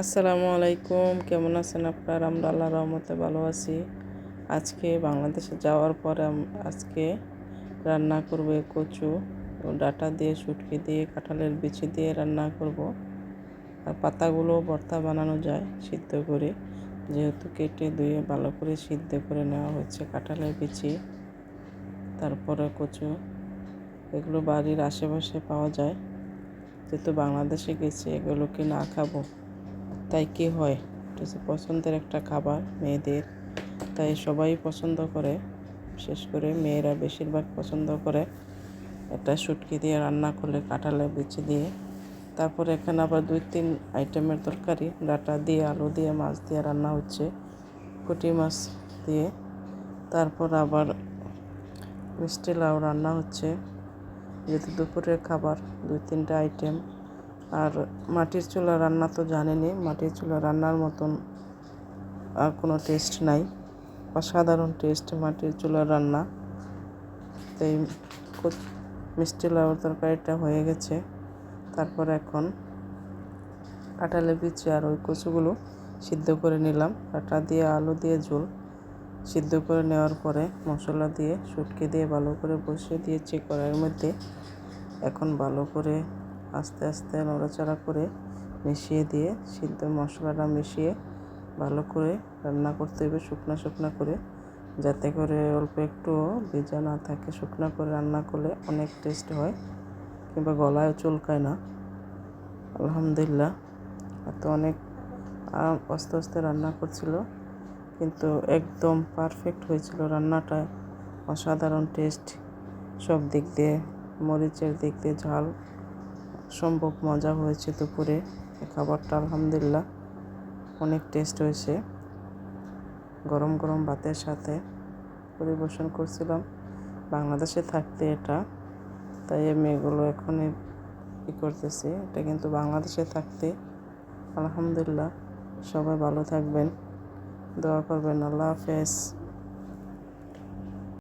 আসসালামু আলাইকুম। কেমন আছেন আপনার? আমরা আল্লাহ রহমতে ভালো আছি। আজকে বাংলাদেশে যাওয়ার পরে আজকে রান্না করব কচু। ডাটা দিয়ে, শুটকি দিয়ে, কাঁঠালের বিচি দিয়ে রান্না করব। আর পাতাগুলো ভর্তা বানানো যায়, সিদ্ধ করে। যেহেতু কেটে ধুয়ে ভালো করে সিদ্ধ করে নেওয়া হচ্ছে কাঁঠালের বিচি, তারপরে কচু। এগুলো বাড়ির আশেপাশে পাওয়া যায়। যেহেতু বাংলাদেশে গেছি এগুলোকে না খাব? তাই কি হয়? এটা হচ্ছে পছন্দের একটা খাবার, মেয়েদের। তাই সবাই পছন্দ করে, বিশেষ করে মেয়েরা বেশিরভাগ পছন্দ করে এটা শুটকি দিয়ে রান্না করলে, কাঁঠালে, বিচি দিয়ে। তারপরে এখানে আবার দুই তিন আইটেমের তরকারি, ডাটা দিয়ে, আলু দিয়ে, মাছ দিয়ে রান্না হচ্ছে, পুঁটি মাছ দিয়ে। তারপর আবার মিষ্টি লাউ রান্না হচ্ছে। যেহেতু দুপুরের খাবার, দুই তিনটা আইটেম। আর মাটির চুলা রান্না তো জানেনই, মাটির চুলা রান্নার মতন আর কোনো টেস্ট নাই। অসাধারণ টেস্ট মাটির চুলার রান্না। তাই মিষ্টি লাউর তরকারিটা হয়ে গেছে। তারপর এখন কাঁঠালে বিচি আর ওই কচুগুলো সিদ্ধ করে নিলাম। কাঁটা দিয়ে আলু দিয়ে ঝোল সিদ্ধ করে নেওয়ার পরে মশলা দিয়ে, শুটকি দিয়ে ভালো করে বসিয়ে দিয়েছি কড়াইয়ের মধ্যে। এখন ভালো করে আস্তে আস্তে নড়াচড়া করে মিশিয়ে দিয়ে সিদ্ধ মশলাটা মিশিয়ে ভালো করে রান্না করতে হবে শুকনো শুকনো করে। যাতে করে অল্প একটু ভেজা না থাকে, শুকনো করে রান্না করলে অনেক টেস্ট হয় কিংবা গলায় চুলকায় না। আলহামদুলিল্লাহ। এত অনেক আস্তে আস্তে রান্না করছিল, কিন্তু একদম পারফেক্ট হয়েছিল রান্নাটা। অসাধারণ টেস্ট সব দিক দিয়ে মরিচের দিক দিয়ে ঝাল। সম্ভব মজা হয়েছে দুপুরে। খাবারটা আলহামদুলিল্লাহ অনেক টেস্ট হয়েছে। গরম গরম ভাতের সাথে পরিবেশন করছিলাম। বাংলাদেশে থাকতে এটা, তাই আমি এগুলো এখনই ই করতেছি। এটা কিন্তু বাংলাদেশে থাকতে আলহামদুলিল্লাহ সবাই ভালো থাকবেন। দোয়া করবেন। আল্লাহ হাফেজ।